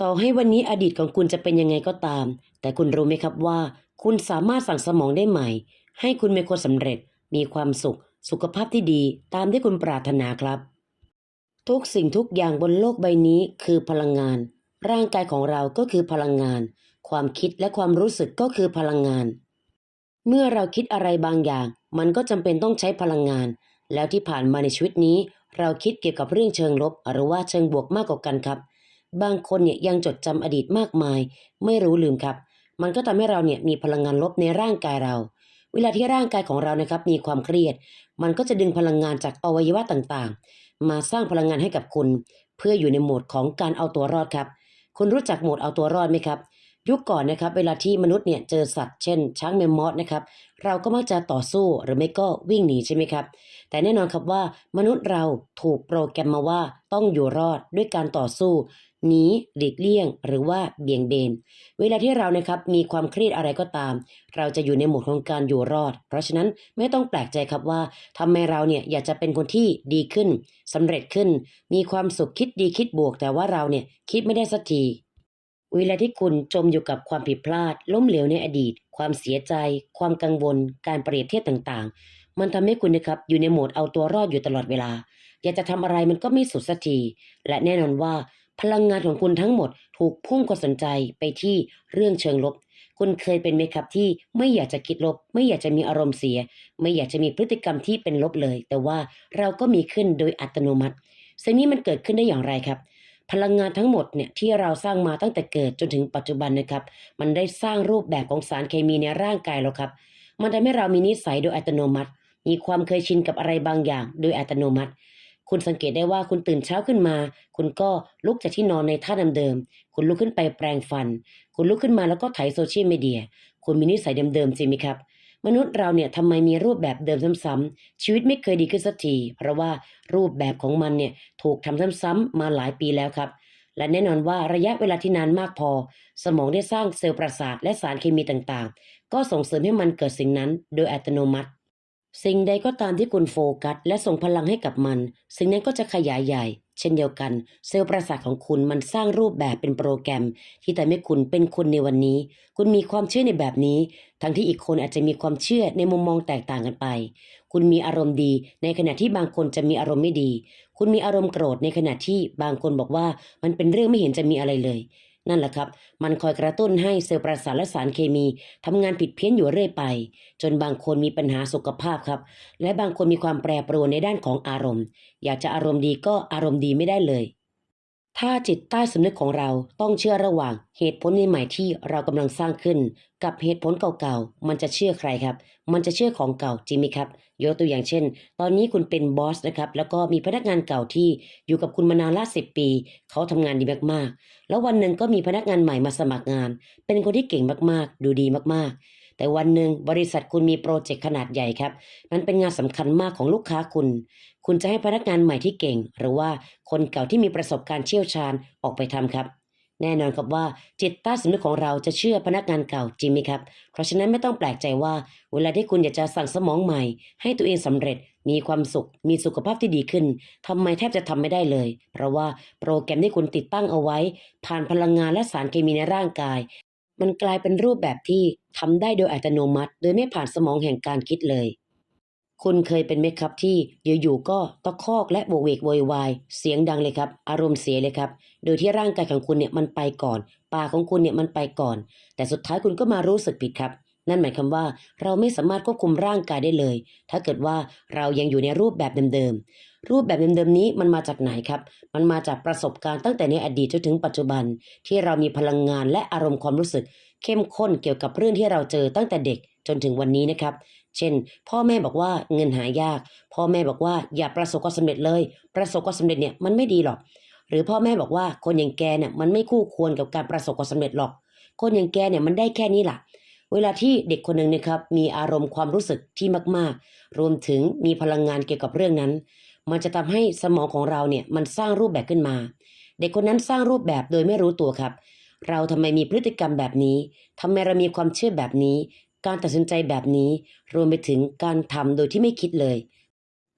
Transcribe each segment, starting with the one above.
ต่อให้วันนี้อดีตของคุณจะเป็นยังไงก็ตาม แต่คุณรู้ไหมครับว่า คุณสามารถสั่งสมองได้ใหม่ ให้คุณเป็นคนสำเร็จ มีความสุข สุขภาพที่ดีตามที่คุณปรารถนาครับ ทุกสิ่งทุกอย่างบนโลกใบนี้คือพลังงาน ร่างกายของเราก็คือพลังงาน ความคิดและความรู้สึกก็คือพลังงาน เมื่อเราคิดอะไรบางอย่าง มันก็จำเป็นต้องใช้พลังงาน แล้วที่ผ่านมาในชีวิตนี้ เราคิดเกี่ยวกับเรื่องเชิงลบหรือว่าเชิงบวกมากกว่ากันครับ บางคนเนี่ยยังจดจำอดีตมากมาย ไม่รู้ลืมครับ มันก็ทำให้เราเนี่ยมีพลังงานลบในร่างกายเรา เวลาที่ร่างกายของเรานะครับมีความเครียด มันก็จะดึงพลังงานจากอวัยวะต่างๆ มาสร้างพลังงานให้กับคุณ เพื่ออยู่ในโหมดของการเอาตัวรอดครับ คุณรู้จักโหมดเอาตัวรอดไหมครับ ยุคก่อนนะครับ เวลาที่มนุษย์เนี่ยเจอสัตว์เช่น ช้างแมมมอสนะครับ เราก็มักจะต่อสู้หรือไม่ก็วิ่งหนีใช่ไหมครับ แต่แน่นอนครับว่ามนุษย์เราถูกโปรแกรมมาว่าต้องอยู่รอดด้วยการต่อสู้ หนีหลีกเลี่ยง หรือว่าเบี่ยงเบน เวลาที่เรานะครับมีความเครียดอะไรก็ตาม เราจะอยู่ในโหมดของการอยู่รอด เพราะฉะนั้นไม่ต้องแปลกใจครับว่าทำไมเราเนี่ยอยากจะเป็นคนที่ดีขึ้นสำเร็จขึ้น มีความสุขคิดดีคิดบวก แต่ว่าเราเนี่ยคิดไม่ได้สักทีเวลาที่คุณจมอยู่กับความผิดพลาด ล้มเหลวในอดีต ความเสียใจ ความกังวล การเปรียบเทียบต่างๆ มันทำให้คุณนะครับอยู่ในโหมดเอาตัวรอดอยู่ตลอดเวลา อยากจะทำอะไรมันก็ไม่สุดสักที และแน่นอนว่า พลังงานของคุณทั้งหมดถูกพุ่งความสนใจไปที่เรื่องเชิงลบ คุณเคยเป็นไหมครับที่ไม่อยากจะคิดลบ ไม่อยากจะมีอารมณ์เสีย ไม่อยากจะมีพฤติกรรมที่เป็นลบเลย แต่ว่าเราก็มีขึ้นโดยอัตโนมัติสิ่งนี้มันเกิดขึ้นได้อย่างไรครับ พลังงานทั้งหมดเนี่ยที่เราสร้างมาตั้งแต่เกิดจนถึงปัจจุบันนะครับ มันได้สร้างรูปแบบของสารเคมีในร่างกายเราครับ มันทำให้เรามีนิสัยโดยอัตโนมัติ มีความเคยชินกับอะไรบางอย่าง โดยอัตโนมัติ คุณสังเกตได้ว่าคุณตื่นเช้าขึ้นมา คุณก็ลุกจากที่นอนในท่าเดิมๆคุณลุกขึ้นไปแปรงฟัน คุณลุกขึ้นมาแล้วก็ไถโซเชียลมีเดีย คุณมีนิสัยเดิมๆจริงไหมครับ มนุษย์เราเนี่ยทำไมมีรูปแบบเดิมซ้ำๆชีวิตไม่เคยดีขึ้นสักที เพราะว่ารูปแบบของมันเนี่ยถูกทำซ้ำๆมาหลายปีแล้วครับ และแน่นอนว่าระยะเวลาที่นานมากพอ สมองได้สร้างเซลล์ประสาทและสารเคมีต่างๆ ก็ส่งเสริมให้มันเกิดสิ่งนั้น โดยอัตโนมัติ สิ่งใดก็ตามที่คุณโฟกัส และส่งพลังให้กับมัน สิ่งนั้นก็จะขยายใหญ่ เช่นเดียวกัน เซลล์ประสาทของคุณมันสร้างรูปแบบเป็นโปรแกรม ที่ทำให้คุณเป็นคุณในวันนี้ คุณมีความเชื่อในแบบนี้ ทั้งที่อีกคนอาจจะมีความเชื่อในมุมมองแตกต่างกันไป คุณมีอารมณ์ดี ในขณะที่บางคนจะมีอารมณ์ไม่ดี คุณมีอารมณ์โกรธในขณะที่บางคนบอกว่ามันเป็นเรื่องไม่เห็นจะมีอะไรเลย นั่นแหละครับ มันคอยกระตุ้นให้เซลล์ประสาทและสารเคมีทำงานผิดเพี้ยนอยู่เรื่อยไป จนบางคนมีปัญหาสุขภาพครับ และบางคนมีความแปรปรวนในด้านของอารมณ์ อยากจะอารมณ์ดีก็อารมณ์ดีไม่ได้เลย ถ้าจิตใต้สำนึกของเราต้องเชื่อระหว่างเหตุผลใหม่ที่เรากำลังสร้างขึ้น กับเหตุผลเก่าๆ มันจะเชื่อใครครับ มันจะเชื่อของเก่าจริงไหมครับ ยกตัวอย่างเช่น ตอนนี้คุณเป็นบอสนะครับ แล้วก็มีพนักงานเก่าที่อยู่กับคุณมานานละสิบปี เขาทำงานดีมากๆ แล้ววันหนึ่งก็มีพนักงานใหม่มาสมัครงาน เป็นคนที่เก่งมากๆ ดูดีมากๆ แต่วันหนึ่งบริษัทคุณมีโปรเจกต์ขนาดใหญ่ครับมันเป็นงานสำคัญมากของลูกค้าคุณ คุณจะให้พนักงานใหม่ที่เก่ง หรือว่าคนเก่าที่มีประสบการณ์เชี่ยวชาญออกไปทำครับ แน่นอนครับว่าจิตใต้สำนึกของเราจะเชื่อพนักงานเก่าจริงไหมครับ เพราะฉะนั้นไม่ต้องแปลกใจว่า เวลาที่คุณอยากจะสั่งสมองใหม่ ให้ตัวเองสำเร็จมีความสุข มีสุขภาพที่ดีขึ้นทำไมแทบจะทำไม่ได้เลย เพราะว่าโปรแกรมที่คุณติดตั้งเอาไว้ ผ่านพลังงานและสารเคมีในร่างกาย มันกลายเป็นรูปแบบที่ ทำได้โดยอัตโนมัติ โดยไม่ผ่านสมองแห่งการคิดเลย คุณเคยเป็นไหมครับที่อยู่ๆก็ตะคอกและโวกเวกโวยวายเสียงดังเลยครับ อารมณ์เสียเลยครับ โดยที่ร่างกายของคุณเนี่ยมันไปก่อนปากของคุณเนี่ยมันไปก่อน แต่สุดท้ายคุณก็มารู้สึกผิดครับนั่นหมายความว่าเราไม่สามารถควบคุมร่างกายได้เลย ถ้าเกิดว่าเรายังอยู่ในรูปแบบเดิมๆ รูปแบบเดิมๆนี้มันมาจากไหนครับ มันมาจากประสบการณ์ตั้งแต่ในอดีตจนถึงปัจจุบัน ที่เรามีพลังงานและอารมณ์ความรู้สึก เข้มข้นเกี่ยวกับเรื่องที่เราเจอตั้งแต่เด็กจนถึงวันนี้นะครับ เช่น พ่อแม่บอกว่าเงินหายาก พ่อแม่บอกว่าอย่าประสบความสำเร็จเลย ประสบความสำเร็จเนี่ยมันไม่ดีหรอก หรือพ่อแม่บอกว่าคนอย่างแกเนี่ยมันไม่คู่ควรกับการประสบความสำเร็จหรอก คนอย่างแกเนี่ยมันได้แค่นี้แหละเวลาที่เด็กคนหนึ่งนะครับมีอารมณ์ความรู้สึกที่มาก ๆ รวมถึงมีพลังงานเกี่ยวกับเรื่องนั้น มันจะทำให้สมองของเราเนี่ยมันสร้างรูปแบบขึ้นมา เด็กคนนั้นสร้างรูปแบบโดยไม่รู้ตัวครับ เราทำไมมีพฤติกรรมแบบนี้ทำไมเรามีความเชื่อแบบนี้ การตัดสินใจแบบนี้ รวมไปถึงการทำโดยที่ไม่คิดเลย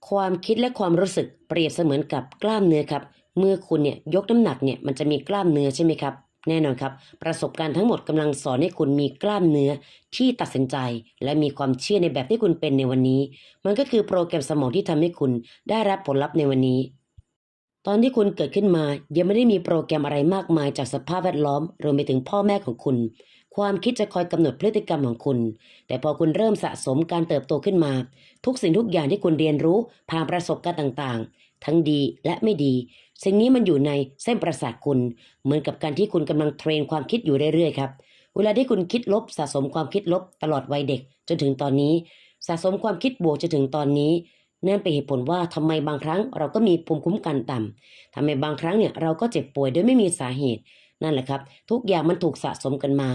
ความคิดและความรู้สึกเปรียบเสมือนกับกล้ามเนื้อครับ เมื่อคุณเนี่ยยกน้ำหนักเนี่ยมันจะมีกล้ามเนื้อใช่ไหมครับแน่นอนครับ ประสบการณ์ทั้งหมดกำลังสอนให้คุณมีกล้ามเนื้อที่ตัดสินใจ และมีความเชื่อในแบบที่คุณเป็นในวันนี้ มันก็คือโปรแกรมสมองที่ทำให้คุณได้รับผลลัพธ์ในวันนี้ ตอนที่คุณเกิดขึ้นมายังไม่ได้มีโปรแกรมอะไรมากมายจากสภาพแวดล้อมรวมไปถึงพ่อแม่ของคุณ ความคิดจะคอยกำหนดพฤติกรรมของคุณ แต่พอคุณเริ่มสะสมการเติบโตขึ้นมา ทุกสิ่งทุกอย่างที่คุณเรียนรู้ผ่านประสบการณ์ต่างๆ ทั้งดีและไม่ดี สิ่งนี้มันอยู่ในเส้นประสาทคุณ เหมือนกับการที่คุณกำลังเทรนความคิดอยู่เรื่อยๆครับเวลาที่คุณคิดลบสะสมความคิดลบตลอดวัยเด็ก จนถึงตอนนี้ สะสมความคิดบวกจนถึงตอนนี้ นั่นเป็นเหตุผลว่าทำไมบางครั้งเราก็มีภูมิคุ้มกันต่ำทำไมบางครั้งเนี่ยเราก็เจ็บป่วยโดยไม่มีสาเหตุ นั่นแหละครับ ทุกอย่างมันถูกสะสมกันมา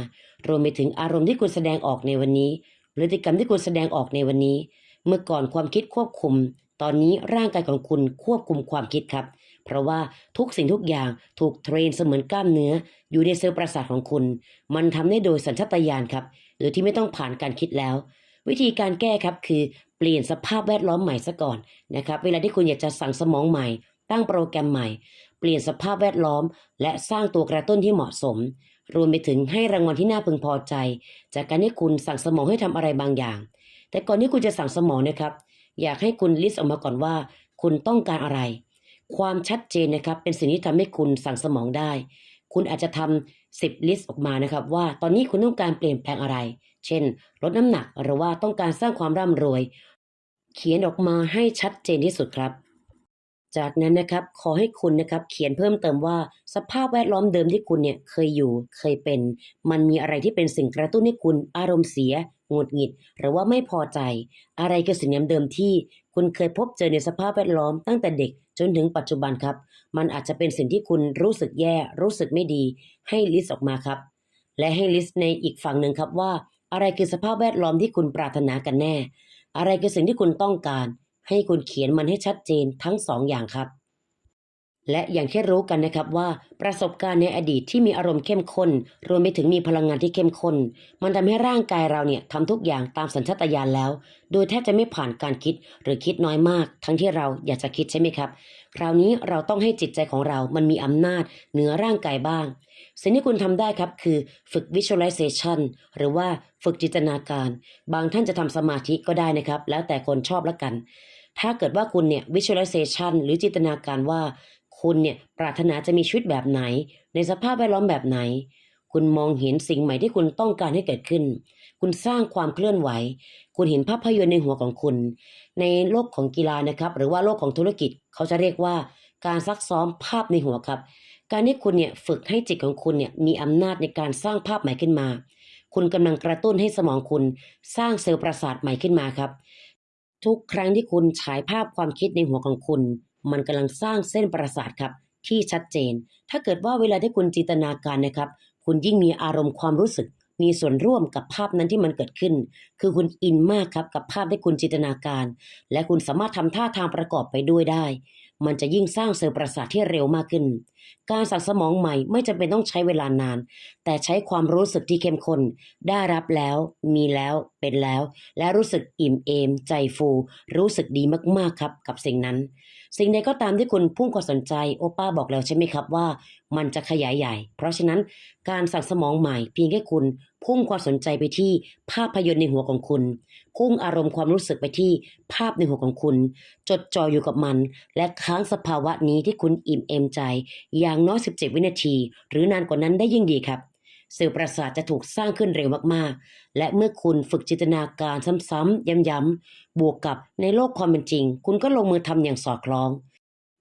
รวมไปถึงอารมณ์ที่คุณแสดงออกในวันนี้พฤติกรรมที่คุณแสดงออกในวันนี้ เมื่อก่อนความคิดควบคุม ตอนนี้ร่างกายของคุณควบคุมความคิดครับ เพราะว่าทุกสิ่งทุกอย่างถูกเทรนเสมือนกล้ามเนื้อ อยู่ในเซลล์ประสาทของคุณ มันทำได้โดยสัญชาตญาณครับหรือที่ไม่ต้องผ่านการคิดแล้ว วิธีการแก้ครับคือเปลี่ยนสภาพแวดล้อมใหม่ซะก่อนนะครับเวลาที่คุณอยากจะสั่งสมองใหม่ ตั้งโปรแกรมใหม่ เปลี่ยนสภาพแวดล้อม และสร้างตัวกระตุ้นที่เหมาะสม รวมไปถึงให้รางวัลที่น่าพึงพอใจ จากการที่คุณสั่งสมองให้ทำอะไรบางอย่าง แต่ก่อนที่คุณจะสั่งสมองนะครับ อยากให้คุณลิสต์ออกมาก่อนว่า คุณต้องการอะไร ความชัดเจนนะครับเป็นสิ่งที่ทำให้คุณสั่งสมองได้ คุณอาจจะทำสิบลิสต์ออกมานะครับว่าตอนนี้คุณต้องการเปลี่ยนแปลงอะไร เช่น ลดน้ำหนักหรือว่าต้องการสร้างความร่ำรวย เขียนออกมาให้ชัดเจนที่สุดครับ จากนั้นนะครับขอให้คุณนะครับเขียนเพิ่มเติมว่าสภาพแวดล้อมเดิมที่คุณเนี่ยเคยอยู่เคยเป็น มันมีอะไรที่เป็นสิ่งกระตุ้นให้คุณอารมณ์เสียหงุดหงิด หรือว่าไม่พอใจ อะไรคือสิ่งเดิมที่ คุณเคยพบเจอในสภาพแวดล้อมตั้งแต่เด็กจนถึงปัจจุบันครับ มันอาจจะเป็นสิ่งที่คุณรู้สึกแย่ รู้สึกไม่ดี ให้ลิสต์ออกมาครับ และให้ลิสต์ในอีกฝั่งหนึ่งครับว่า อะไรคือสภาพแวดล้อมที่คุณปรารถนากันแน่ อะไรคือสิ่งที่คุณต้องการ ให้คุณเขียนมันให้ชัดเจนทั้งสองอย่างครับ และอย่างที่รู้กันนะครับว่าประสบการณ์ในอดีตที่มีอารมณ์เข้มข้น รวมไปถึงมีพลังงานที่เข้มข้น มันทำให้ร่างกายเราเนี่ยทำทุกอย่างตามสัญชาตญาณแล้ว โดยแทบจะไม่ผ่านการคิดหรือคิดน้อยมาก ทั้งที่เราอยากจะคิดใช่ไหมครับ คราวนี้เราต้องให้จิตใจของเรามันมีอำนาจเหนือร่างกายบ้าง สิ่งที่คุณทำได้ครับคือฝึก visualization หรือว่าฝึกจินตนาการ บางท่านจะทำสมาธิก็ได้นะครับ แล้วแต่คนชอบละกัน ถ้าเกิดว่าคุณเนี่ย visualization หรือจินตนาการว่า คุณเนี่ยปรารถนาจะมีชีวิตแบบไหน ในสภาพแวดล้อมแบบไหน คุณมองเห็นสิ่งใหม่ที่คุณต้องการให้เกิดขึ้น คุณสร้างความเคลื่อนไหว คุณเห็นภาพยนตร์ในหัวของคุณ ในโลกของกีฬานะครับ หรือว่าโลกของธุรกิจเขาจะเรียกว่าการซักซ้อมภาพในหัวครับ การที่คุณเนี่ยฝึกให้จิตของคุณเนี่ยมีอำนาจในการสร้างภาพใหม่ขึ้นมา คุณกำลังกระตุ้นให้สมองคุณสร้างเซลล์ประสาทใหม่ขึ้นมาครับ ทุกครั้งที่คุณฉายภาพความคิดในหัวของคุณ มันกำลังสร้างเส้นประสาทครับที่ชัดเจน ถ้าเกิดว่าเวลาที่คุณจินตนาการนะครับ คุณยิ่งมีอารมณ์ความรู้สึก มีส่วนร่วมกับภาพนั้นที่มันเกิดขึ้น คือคุณอินมากครับกับภาพที่คุณจินตนาการ และคุณสามารถทำท่าทางประกอบไปด้วยได้ มันจะยิ่งสร้างเซลล์ประสาทที่เร็วมากขึ้น การสั่งสมองใหม่ไม่จำเป็นต้องใช้เวลานาน แต่ใช้ความรู้สึกที่เข้มข้นได้รับแล้ว มีแล้วเป็นแล้ว และรู้สึกอิ่มเอม ใจฟู รู้สึกดีมากๆครับกับสิ่งนั้น สิ่งใดก็ตามที่คุณพุ่งความสนใจโอป้าบอกแล้วใช่ไหมครับว่า มันจะขยายใหญ่ เพราะฉะนั้นการสั่งสมองใหม่เพียงแค่คุณพุ่งความสนใจไปที่ภาพยนตร์ในหัวของคุณ พุ่งอารมณ์ความรู้สึกไปที่ภาพในหัวของคุณ จดจ่ออยู่กับมัน และค้างสภาวะนี้ที่คุณอิ่มเอมใจอย่างน้อย 17 วินาที หรือนานกว่านั้นได้ยิ่งดีครับเซลล์ประสาทจะถูกสร้างขึ้นเร็วมากๆ และเมื่อคุณฝึกจินตนาการซ้ำๆย้ำๆ บวกกับในโลกความเป็นจริง คุณก็ลงมือทำอย่างสอดคล้อง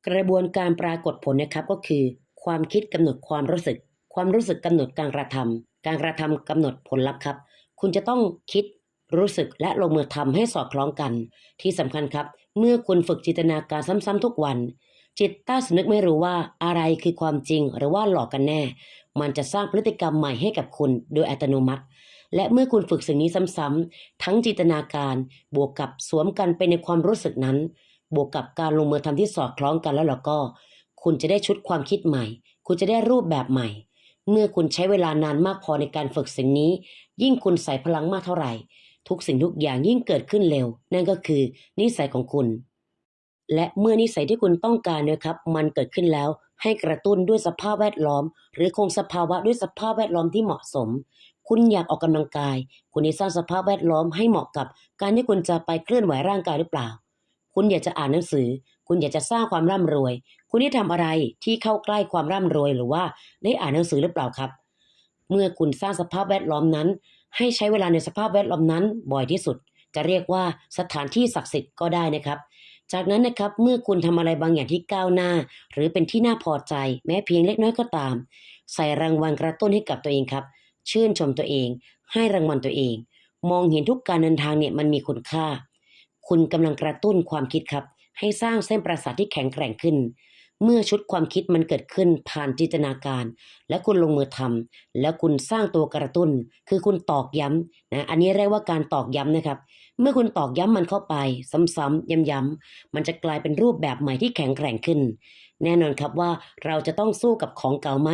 กระบวนการปรากฏผลนะครับก็คือ ความคิดกำหนดความรู้สึก ความรู้สึกกำหนดการกระทำการกระทำกำหนดผลลัพธ์ครับ คุณจะต้องคิดรู้สึกและลงมือทำให้สอดคล้องกัน ที่สำคัญครับ เมื่อคุณฝึกจินตนาการซ้ำๆทุกวัน จิตใต้สำนึกไม่รู้ว่าอะไรคือความจริงหรือว่าหลอกกันแน่ มันจะสร้างพฤติกรรมใหม่ให้กับคุณโดยอัตโนมัติ และเมื่อคุณฝึกสิ่งนี้ซ้ำๆทั้งจินตนาการ บวกกับสวมกันไปในความรู้สึกนั้น บวกกับการลงมือทำที่สอดคล้องกันแล้วล่ะก็ คุณจะได้ชุดความคิดใหม่ คุณจะได้รูปแบบใหม่ เมื่อคุณใช้เวลานานมากพอในการฝึกสิ่งนี้ ยิ่งคุณใส่พลังมากเท่าไหร่ ทุกสิ่งทุกอย่างยิ่งเกิดขึ้นเร็ว นั่นก็คือนิสัยของคุณ และเมื่อนิสัยที่คุณต้องการเนะครับมันเกิดขึ้นแล้วให้กระตุ้นด้วยสภาพแวดล้อม หรือคงสภาวะด้วยสภาพแวดล้อมที่เหมาะสม คุณอยากออกกำลังกาย คุณได้สร้างสภาพแวดล้อมให้เหมาะกับ การที่คุณจะไปเคลื่อนไหวร่างกายหรือเปล่า คุณอยากจะอ่านหนังสือ คุณอยากจะสร้างความร่ำรวย คุณได้ทำอะไรที่เข้าใกล้ความร่ำรวยหรือว่าได้อ่านหนังสือหรือเปล่าครับ เมื่อคุณสร้างสภาพแวดล้อมนั้น ให้ใช้เวลาในสภาพแวดล้อมนั้นบ่อยที่สุด จะเรียกว่าสถานที่ศักดิ์สิทธิ์ก็ได้นะครับ จากนั้นนะครับเมื่อคุณทำอะไรบางอย่างที่ก้าวหน้า หรือเป็นที่น่าพอใจ แม้เพียงเล็กน้อยก็ตาม ใส่รางวัลกระตุ้นให้กับตัวเองครับ ชื่นชมตัวเอง ให้รางวัลตัวเอง มองเห็นทุกการเดินทางเนี่ยมันมีคุณค่า คุณกำลังกระตุ้นความคิดครับ ให้สร้างเส้นประสาทที่แข็งแกร่งขึ้น เมื่อชุดความคิดมันเกิดขึ้นผ่านจินตนาการ และคุณลงมือทำแล้วคุณสร้างตัวกระตุ้น คือคุณตอกย้ำนะอันนี้เรียกว่าการตอกย้ำนะครับ เมื่อคุณตอกย้ำมันเข้าไป ซ้ำๆย้ำๆมันจะกลายเป็นรูปแบบใหม่ที่แข็งแกร่งขึ้น แน่นอนครับว่าเราจะต้องสู้กับของเก่าไหม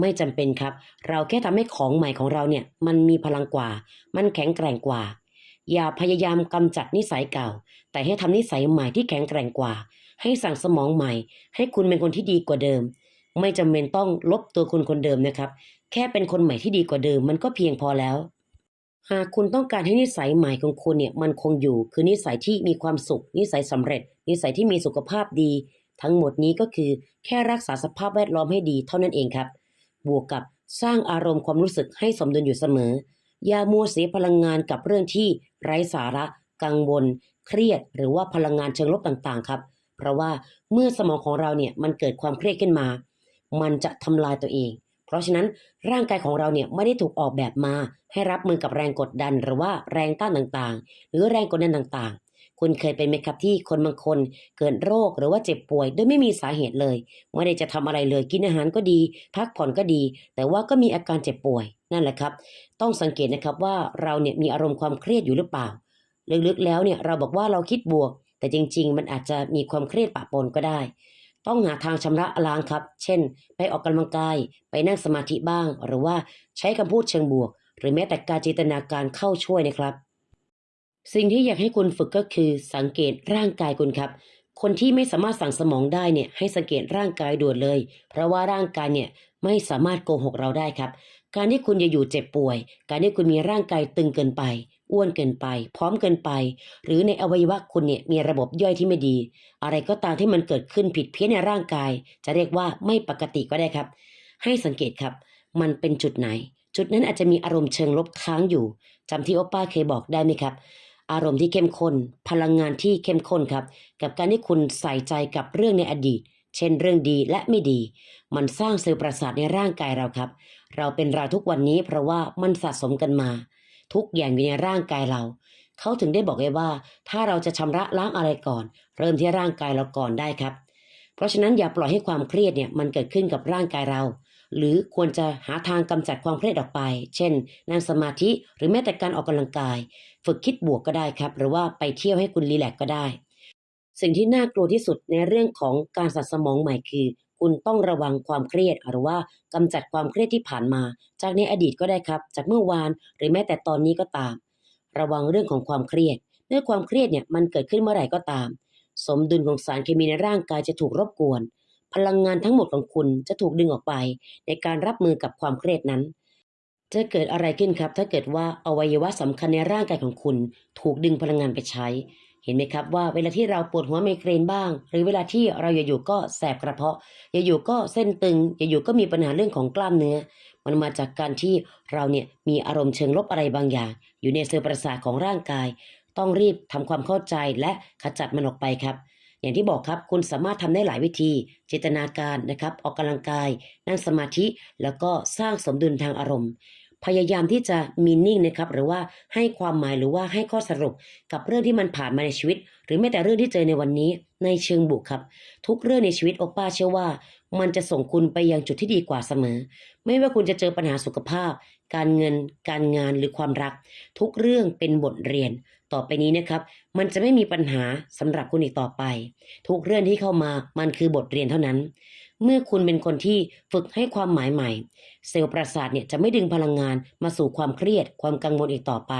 ไม่จำเป็นครับ เราแค่ทำให้ของใหม่ของเราเนี่ยมันมีพลังกว่า มันแข็งแกร่งกว่า อย่าพยายามกำจัดนิสัยเก่า แต่ให้ทำนิสัยใหม่ที่แข็งแกร่งกว่า ให้สั่งสมองใหม่ ให้คุณเป็นคนที่ดีกว่าเดิม ไม่จำเป็นต้องลบตัวคุณคนเดิมนะครับ แค่เป็นคนใหม่ที่ดีกว่าเดิม มันก็เพียงพอแล้ว หากคุณต้องการให้นิสัยใหม่ของคุณเนี่ยมันคงอยู่ คือนิสัยที่มีความสุข นิสัยสำเร็จ นิสัยที่มีสุขภาพดี ทั้งหมดนี้ก็คือแค่รักษาสภาพแวดล้อมให้ดีเท่านั้นเองครับ บวกกับสร้างอารมณ์ความรู้สึกให้สมดุลอยู่เสมอ อย่ามัวเสียพลังงานกับเรื่องที่ไร้สาระ กังวล เครียด หรือว่าพลังงานเชิงลบต่างๆ ครับ เพราะว่าเมื่อสมองของเราเนี่ยมันเกิดความเครียดขึ้นมา มันจะทำลายตัวเอง เพราะฉะนั้นร่างกายของเราเนี่ยไม่ได้ถูกออกแบบมา ให้รับมือกับแรงกดดัน หรือว่าแรงต้านต่างๆ หรือแรงกดดันต่างๆ คุณเคยเป็นไหมครับที่คนบางคนเกิดโรคหรือว่าเจ็บป่วยโดยไม่มีสาเหตุเลย ไม่ได้จะทำอะไรเลยกินอาหารก็ดี พักผ่อนก็ดี แต่ว่าก็มีอาการเจ็บป่วยนั่นแหละครับ ต้องสังเกตนะครับว่าเราเนี่ยมีอารมณ์ความเครียดอยู่หรือเปล่าลึกๆแล้วเนี่ยเราบอกว่าเราคิดบวก แต่จริง ๆ มันอาจจะมีความเครียดปะปนก็ได้ ต้องหาทางชำระล้างครับ เช่น ไปออกกำลังกาย ไปนั่งสมาธิบ้าง หรือว่าใช้คำพูดเชิงบวก หรือแม้แต่การจินตนาการเข้าช่วยนะครับ สิ่งที่อยากให้คุณฝึกก็คือสังเกตร่างกายคุณครับคนที่ไม่สามารถสั่งสมองได้เนี่ยให้สังเกตร่างกายด่วนเลย เพราะว่าร่างกายเนี่ยไม่สามารถโกหกเราได้ครับ การที่คุณจะอยู่เจ็บป่วย การที่คุณมีร่างกายตึงเกินไป อ้วนเกินไป พร้อมเกินไป หรือในอวัยวะคุณเนี่ยมีระบบย่อยที่ไม่ดี อะไรก็ตามที่มันเกิดขึ้นผิดเพี้ยนในร่างกาย จะเรียกว่าไม่ปกติก็ได้ครับ ให้สังเกตครับ มันเป็นจุดไหน จุดนั้นอาจจะมีอารมณ์เชิงลบค้างอยู่จำที่โอป้าเคยบอกได้ไหมครับอารมณ์ที่เข้มข้น พลังงานที่เข้มข้นครับ กับการที่คุณใส่ใจกับเรื่องในอดีต เช่นเรื่องดีและไม่ดี มันสร้างเซลล์ประสาทในร่างกายเราครับ เราเป็นเราทุกวันนี้เพราะว่ามันสะสมกันมา ทุกอย่างอยู่ในร่างกายเรา เขาถึงได้บอกไว้ว่า ถ้าเราจะชำระล้างอะไรก่อน เริ่มที่ร่างกายเราก่อนได้ครับ เพราะฉะนั้นอย่าปล่อยให้ความเครียดเนี่ยมันเกิดขึ้นกับร่างกายเรา หรือควรจะหาทางกำจัดความเครียดออกไป เช่น นั่งสมาธิหรือแม้แต่การออกกำลังกาย ฝึกคิดบวกก็ได้ครับ หรือว่าไปเที่ยวให้คุณรีแลกก็ได้ สิ่งที่น่ากลัวที่สุดในเรื่องของการสัตว์สมองใหม่คือ คุณต้องระวังความเครียด หรือว่ากำจัดความเครียดที่ผ่านมา จากในอดีตก็ได้ครับ จากเมื่อวานหรือแม้แต่ตอนนี้ก็ตาม ระวังเรื่องของความเครียด เมื่อความเครียดเนี่ยมันเกิดขึ้นเมื่อไหร่ก็ตาม สมดุลของสารเคมีในร่างกายจะถูกรบกวน พลังงานทั้งหมดของคุณจะถูกดึงออกไป ในการรับมือกับความเครียดนั้นจะเกิดอะไรขึ้นครับ ถ้าเกิดว่าอวัยวะสำคัญในร่างกายของคุณ ถูกดึงพลังงานไปใช้ เห็นไหมครับว่าเวลาที่เราปวดหัวไมเกรนบ้าง หรือเวลาที่เราอยู่ๆก็แสบกระเพาะอยู่ๆก็เส้นตึงอยู่ๆก็มีปัญหาเรื่องของกล้ามเนื้อ มันมาจากการที่เราเนี่ยมีอารมณ์เชิงลบอะไรบางอย่าง อยู่ในเซลล์ประสาทของร่างกาย ต้องรีบทำความเข้าใจและขจัดมันออกไปครับอย่างที่บอกครับคุณสามารถทำได้หลายวิธีจินตนาการนะครับ ออกกำลังกาย นั่งสมาธิ แล้วก็สร้างสมดุลทางอารมณ์ พยายามที่จะมีนิ่งนะครับหรือว่าให้ความหมายหรือว่าให้ข้อสรุปกับเรื่องที่มันผ่านมาในชีวิต หรือแม้แต่เรื่องที่เจอในวันนี้ในเชิงบวกครับ ทุกเรื่องในชีวิตโอป้าเชื่อว่า มันจะส่งคุณไปยังจุดที่ดีกว่าเสมอ ไม่ว่าคุณจะเจอปัญหาสุขภาพ การเงิน การงานหรือความรัก ทุกเรื่องเป็นบทเรียน ต่อไปนี้นะครับ มันจะไม่มีปัญหาสำหรับคุณอีกต่อไป ทุกเรื่องที่เข้ามามันคือบทเรียนเท่านั้น เมื่อคุณเป็นคนที่ฝึกให้ความหมายใหม่ เซลล์ประสาทเนี่ยจะไม่ดึงพลังงานมาสู่ความเครียด ความกังวลอีกต่อไป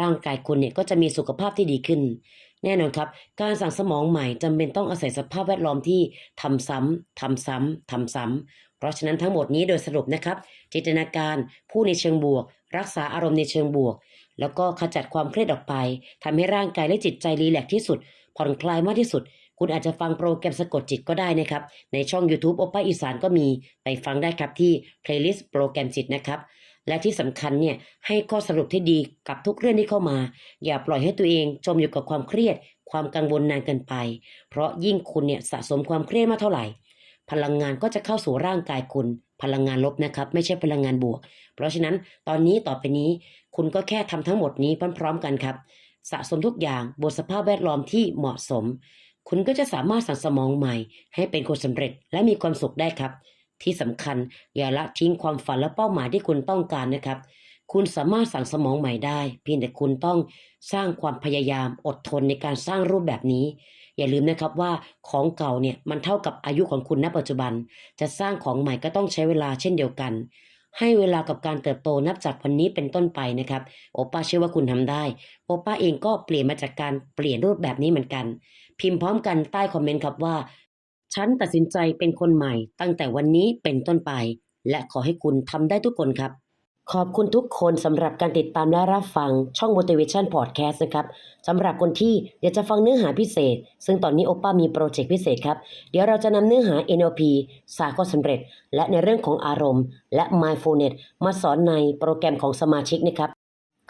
ร่างกายคุณเนี่ยก็จะมีสุขภาพที่ดีขึ้น แน่นอนครับ การสั่งสมองใหม่จำเป็นต้องอาศัยสภาพแวดล้อมที่ทำซ้ำทำซ้ำทำซ้ำเพราะฉะนั้นทั้งหมดนี้โดยสรุปนะครับ จินตนาการพูดในเชิงบวก รักษาอารมณ์ในเชิงบวก แล้วก็ขจัดความเครียดออกไปทำให้ร่างกายและจิตใจรีแลกที่สุด ผ่อนคลายมากที่สุด คุณอาจจะฟังโปรแกรมสะกดจิตก็ได้นะครับ ในช่อง YouTube โอป้าอีสานก็มีไปฟังได้ครับที่ playlist โปรแกรมจิตนะครับ และที่สำคัญเนี่ยให้ข้อสรุปที่ดีกับทุกเรื่องที่เข้ามา อย่าปล่อยให้ตัวเองจมอยู่กับความเครียด ความกังวลนานเกินไป เพราะยิ่งคุณเนี่ยสะสมความเครียดมากเท่าไหร่ พลังงานก็จะเข้าสู่ร่างกายคุณพลังงานลบนะครับ ไม่ใช่พลังงานบวก เพราะฉะนั้นตอนนี้ต่อไปนี้ คุณก็แค่ทำทั้งหมดนี้พร้อมๆกันครับ สะสมทุกอย่างบนสภาพแวดล้อมที่เหมาะสม คุณก็จะสามารถสั่งสมองใหม่ ให้เป็นคนสำเร็จและมีความสุขได้ครับ ที่สำคัญอย่าละทิ้งความฝันและเป้าหมายที่คุณต้องการนะครับ คุณสามารถสั่งสมองใหม่ได้ เพียงแต่คุณต้องสร้างความพยายามอดทนในการสร้างรูปแบบนี้ อย่าลืมนะครับว่าของเก่าเนี่ยมันเท่ากับอายุของคุณณปัจจุบัน จะสร้างของใหม่ก็ต้องใช้เวลาเช่นเดียวกัน ให้เวลากับการเติบโตนับจากวันนี้เป็นต้นไปนะครับ โอป้าเชื่อว่าคุณทำได้ โอป้าเองก็เปลี่ยนมาจากการเปลี่ยนรูปแบบนี้เหมือนกัน พิมพ์พร้อมกันใต้คอมเมนต์ครับว่า ฉันตัดสินใจเป็นคนใหม่ตั้งแต่วันนี้เป็นต้นไป และขอให้คุณทำได้ทุกคนครับ ขอบคุณทุกคนสำหรับการติดตามและรับฟังช่อง Motivation Podcast นะครับสำหรับคนที่อยากจะฟังเนื้อหาพิเศษ ซึ่งตอนนี้โอป้ามีโปรเจกต์พิเศษครับ เดี๋ยวเราจะนำเนื้อหา NLP สาก็สำเร็จ และในเรื่องของอารมณ์ และ Mindfulness มาสอนในโปรแกรมของสมาชิกนะครับ